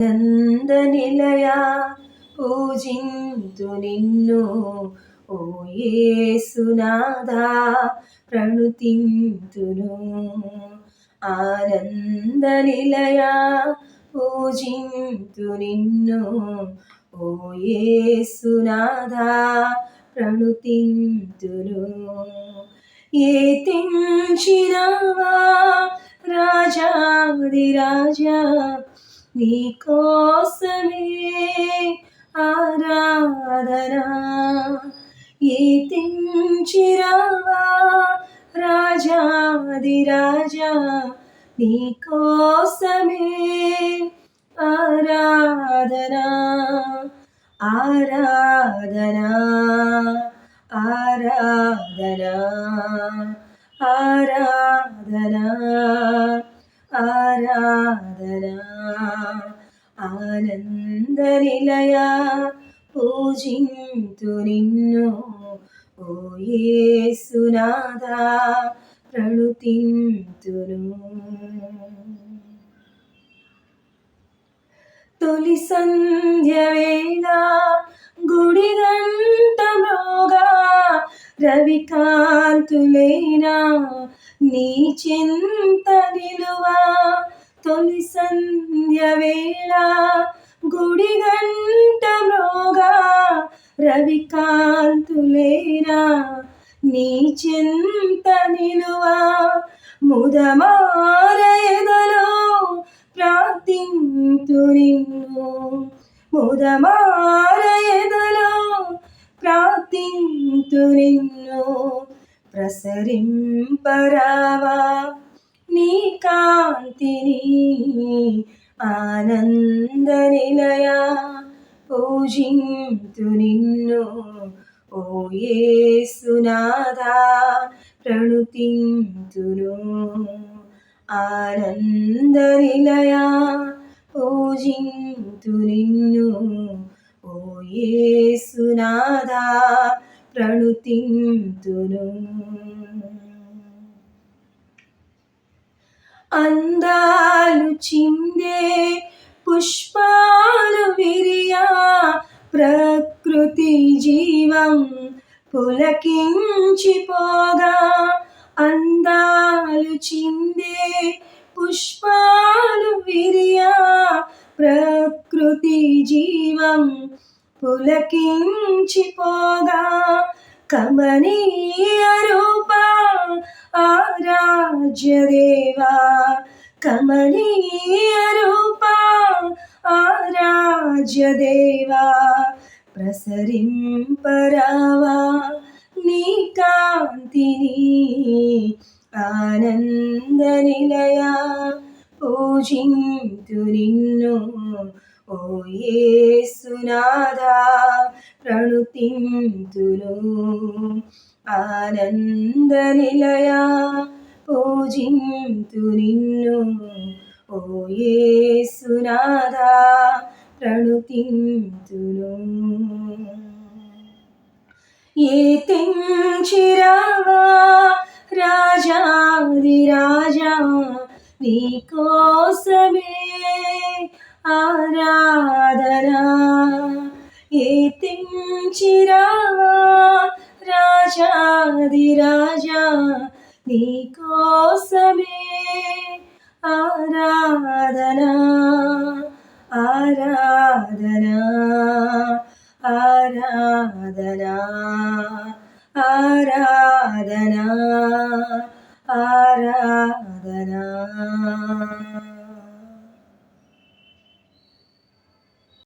నంద నిలయ పూజింతు నిన్ను ఓ యేసునాథా ప్రణుతింతును. ఆనంద నిలయ పూజింతు నిన్ను ఓ యేసునాథా ప్రణుతింతును. ఏ తెంచినవా రాజాది రాజా నీకోసమే ఆరాధనా. ఏ రాజాది రాజా? నీకోసమే ఆరాధనా. ఆరాధనా. ఆరాధనా. ఆరాధనా. ఆరాధనా. ఆనంద నిలయ పూజింతు నిన్ను ఓ యేసునాథా ప్రణుతింతును తొలి సంధ్య వేళ గుడి గంట మ్రోగా రవికాంతులేనా నీ చింత నిలువా తొలి సంధ్య వేళ గుడి గంట మ్రోగా రవికాంతులేరా నీ చింత నిలువా ముదమార ఎదలో ప్రార్థింతు నిన్ను. ముదమార ఎదలో ప్రార్థింతు నిన్ను ప్రసరింపరావా నీ కాంతిని ఆనంద నిలయ పూజింతు నిన్ను. ఓ యేసునాథా ప్రణుతింతును. ఆనంద నిలయ పూజింతు నిన్ను. ఓ యేసునాథా ప్రణుతింతును. అందాలు చిందే పుష్పాలు విరియా ప్రకృతి జీవం పులకించిపోగా అందాలు చిందే పుష్పాలు విరియా ప్రకృతి జీవం పులకించిపోగా కమనీయ రూప ఆరాధ్య దేవా కమనీయ రూప ఆరాధ్య దేవా ప్రసరింపరావా నీ కాంతిని ఆనంద నిలయ పూజింతు నిన్ను ఓ ఆనంద నిలయ పూజింతు నిన్ను. ఓ యేసునాథా ప్రణుతింతును. ఏ తెంచిరావా రాజాది రాజా నీ కోసమే ఆరాధనా. ఏ రాజాది రాజా నీ కోసమే ఆరాధనా ఆరాధనా ఆరాధనా ఆరాధనా ఆరాధనా.